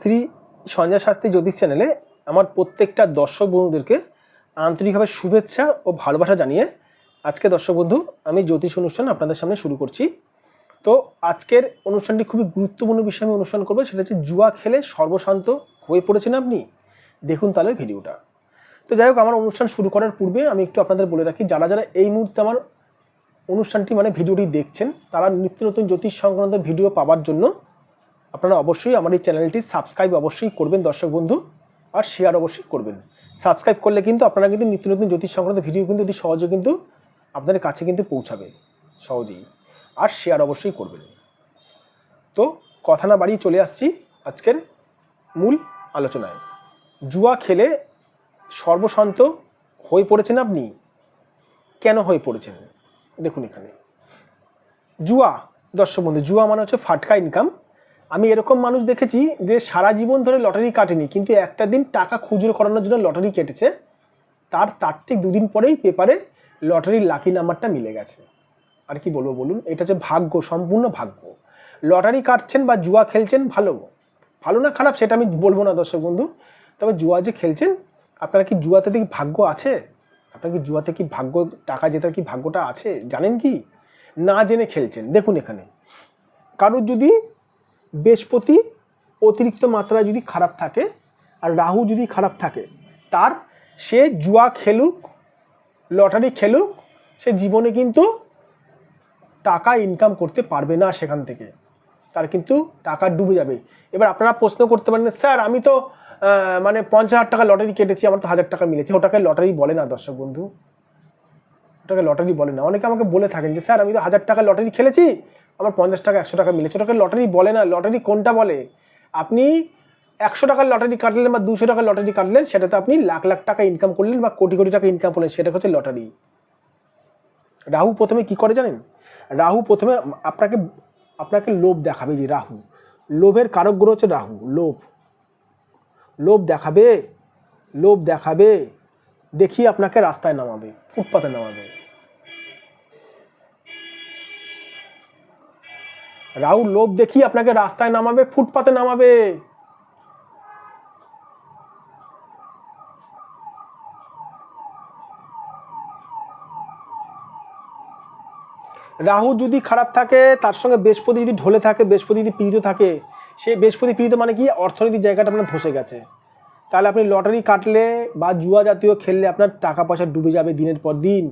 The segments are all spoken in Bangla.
শ্রী সঞ্জয় শাস্ত্রী জ্যোতিষ চ্যানেলে আমার প্রত্যেকটা দর্শক বন্ধুদেরকে আন্তরিকভাবে শুভেচ্ছা ও ভালোবাসা জানিয়ে আজকে দর্শক বন্ধু, আমি জ্যোতিষ অনুষ্ঠান আপনাদের সামনে শুরু করছি। তো আজকের অনুষ্ঠানটি খুবই গুরুত্বপূর্ণ বিষয় আমি অনুষ্ঠান করব, সেটা হচ্ছে জুয়া খেলে সর্বশান্ত হয়ে পড়েছেন আপনি। দেখুন তাহলে ভিডিওটা। তো যাই হোক, আমার অনুষ্ঠান শুরু করার পূর্বে আমি একটু আপনাদের বলে রাখি, যারা যারা এই মুহূর্তে আমার অনুষ্ঠানটি মানে ভিডিওটি দেখছেন, তারা নিত্য নতুন জ্যোতিষ সংক্রান্ত ভিডিও পাওয়ার জন্য আপনারা অবশ্যই আমার এই চ্যানেলটি সাবস্ক্রাইব অবশ্যই করবেন, দর্শক বন্ধু, আর শেয়ার অবশ্যই করবেন। সাবস্ক্রাইব করলে কিন্তু আপনারা কিন্তু নিত্য নতুন জ্যোতিষ সংক্রান্ত ভিডিও কিন্তু অতি সহজে কিন্তু আপনাদের কাছে কিন্তু পৌঁছাবে, সহজেই। আর শেয়ার অবশ্যই করবেন। তো কথা না বাড়িয়ে চলে আসছি আজকের মূল আলোচনায়। জুয়া খেলে সর্বশান্ত হয়ে পড়েছেন আপনি? কেন হয়ে পড়েছেন? দেখুন এখানে। জুয়া, দর্শক বন্ধু, জুয়া মানে হচ্ছে ফাটকা ইনকাম আমি এরকম মানুষ দেখেছি যে সারা জীবন ধরে লটারি কাটেনি, কিন্তু একটা দিন টাকা খুচরো করানোর জন্য লটারি কেটেছে, তার তার ঠিক দুদিন পরেই পেপারে লটারির লাকি নাম্বারটা মিলে গেছে। আর কি বলব বলুন, এটা হচ্ছে ভাগ্য, সম্পূর্ণ ভাগ্য। লটারি কাটছেন বা জুয়া খেলছেন, ভালো। ভালো না খারাপ সেটা আমি বলব না দর্শক বন্ধু, তবে জুয়া যে খেলছেন, আপনারা কি জুয়াতে কি ভাগ্য আছে? আপনার কি জুয়াতে কি ভাগ্য, টাকা জেতার কি ভাগ্যটা আছে? জানেন কি? না জেনে খেলছেন। দেখুন এখানে। কারোর যদি বৃহস্পতি অতিরিক্ত মাত্রায় যদি খারাপ থাকে আর রাহু যদি খারাপ থাকে, তার সে জুয়া খেলুক, লটারি খেলুক, সে জীবনে কিন্তু টাকা ইনকাম করতে পারবে না সেখান থেকে। তার কিন্তু টাকা ডুবে যাবে। এবার আপনারা প্রশ্ন করতে পারেন, স্যার, আমি তো মানে পঞ্চাশ হাজার টাকা লটারি কেটেছি, আমার তো হাজার টাকা মিলেছে। ওটাকে লটারি বলে না, দর্শক বন্ধু। ওটাকে লটারি বলে না। অনেকে আমাকে বলে থাকেন যে, স্যার, আমি তো হাজার টাকা লটারি খেলেছি আমার পঞ্চাশ টাকা, একশো টাকা মিলেছে। ওটাকে লটারি বলে না, লটারি কোনটা বলে? আপনি একশো টাকার লটারি কাটলেন বা দুশো টাকার লটারি কাটলেন, সেটাতে আপনি লাখ লাখ টাকা ইনকাম করলেন বা কোটি কোটি টাকা ইনকাম করলেন সেটা হচ্ছে লটারি। রাহু প্রথমে কি করে জানেন? রাহু প্রথমে আপনাকে আপনাকে লোভ দেখাবে যে রাহু। লোভের কারক গ্রহ হচ্ছে রাহু, লোভ। লোভ দেখাবে লোভ দেখাবে, দেখিয়ে আপনাকে রাস্তায় নামাবে, ফুটপাতে নামাবে। রাহু লোভ দেখিয়ে আপনাকে রাস্তায় নামাবে, ফুটপাতে নামাবে। রাহু যদি খারাপ থাকে, তার সঙ্গে বৃহস্পতি যদি ঢলে থাকে, বৃহস্পতি যদি পীড়িত থাকে সেই বৃহস্পতি পীড়িত মানে কি? অর্থনৈতিক জায়গাটা আপনার ধসে গেছে। তাহলে আপনি লটারি কাটলে বা জুয়া জাতীয় খেললে আপনার টাকা পয়সা ডুবে যাবে দিনের পর দিন।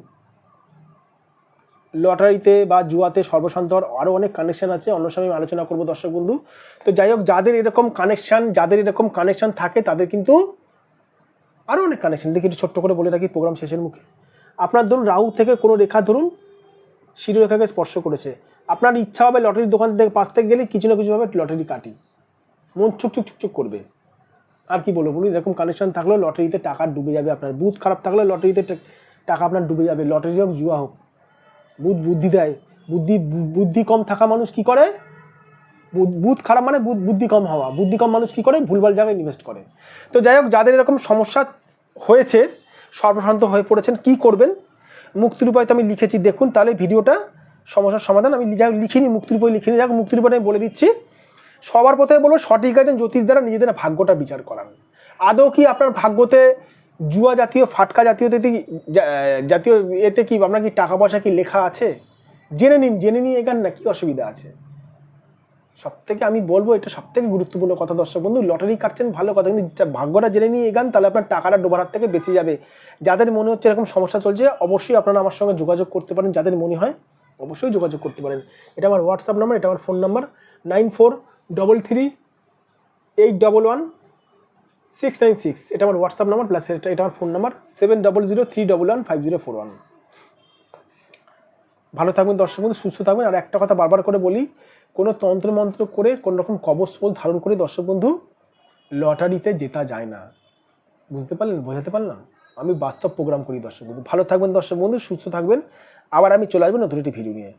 লটারিতে বা জুয়াতে সর্বশান্ত হওয়ার আরও অনেক কানেকশান আছে। অন্য সময় আমি আলোচনা করব দর্শক বন্ধু। তো যাই হোক, যাদের এরকম কানেকশন যাদের এরকম কানেকশান থাকে, তাদের কিন্তু আরও অনেক কানেকশন দেখি একটু ছোট্ট করে বলে রাখি প্রোগ্রাম শেষের মুখে। আপনার ধরুন রাহু থেকে কোনো রেখা ধরুন, শিরোরেখাকে স্পর্শ করেছে। আপনার ইচ্ছা হবে লটারির দোকান থেকে পাশ থেকে গেলে কিছু না কিছুভাবে লটারি কাটি। মন চুক চুক চুক চুক করবে। আর কি বলব বলুন, এরকম কানেকশন থাকলেও লটারিতে টাকা ডুবে যাবে আপনার। বুথ খারাপ থাকলে লটারিতে টাকা আপনার ডুবে যাবে। লটারি হোক, জুয়া হোক। বুধ বুদ্ধি দেয়। বুদ্ধি বুদ্ধি কম থাকা মানুষ কি করে? বুধ- খারাপ মানে বুদ্ধি কম হওয়া। বুদ্ধি কম মানুষ কি করে? ভুলভাল জায়গায় ইনভেস্ট করে। তো যাই হোক, যাদের এরকম সমস্যা হয়েছে সর্বশান্ত হয়ে পড়েছেন, কি করবেন? মুক্তির উপায় তো আমি লিখেছি। দেখুন, তাহলে ভিডিওটা সমস্যার সমাধান। আমি যা লিখিনি, মুক্তির উপায় লিখিনি। যাক, মুক্তির উপায় আমি বলে দিচ্ছি। সবার প্রথমে বলব, সঠিক আছেন জ্যোতিষ দ্বারা নিজেদের ভাগ্যটা বিচার করান। আদৌ কি আপনার ভাগ্যতে জুয়া জাতীয়, ফাটকা জাতীয়তে জাতীয় এতে কি আপনার কি টাকা পয়সা কি লেখা আছে? জেনে নিন, জেনে নিয়ে এগান না কি অসুবিধা আছে? সব থেকে আমি বলব, এটা সব থেকে গুরুত্বপূর্ণ কথা দর্শক বন্ধু, লটারি কাটছেন, ভালো কথা, কিন্তু ভাগ্যটা জেনে নিয়ে এগান, তাহলে আপনার টাকাটা ডোবার হাত থেকে বেঁচে যাবে। যাদের মনে হচ্ছে এরকম সমস্যা চলছে, অবশ্যই আপনারা আমার সঙ্গে যোগাযোগ করতে পারেন, যাদের মনে হয় অবশ্যই যোগাযোগ করতে পারেন। এটা আমার হোয়াটসঅ্যাপ নাম্বার এটা আমার phone number nine four double three eight double one six nine six এটা আমার হোয়াটসঅ্যাপ নাম্বার প্লাস এটা আমার phone number seven double zero three double one five zero four one ভালো থাকবেন দর্শক বন্ধু, সুস্থ থাকবেন। আর একটা কথা বারবার করে বলি, কোনো তন্ত্র মন্ত্র করে, কোনো রকম কবচ ফবচ ধারণ করে দর্শক বন্ধু, লটারিতে জেতা যায় না। বুঝতে পারলেন? বোঝাতে পারলাম? আমি বাস্তব প্রোগ্রাম করি দর্শক বন্ধু। ভালো থাকবেন দর্শক বন্ধু, সুস্থ থাকবেন। আবার আমি চলে আসব নতুন একটি ভিডিও নিয়ে।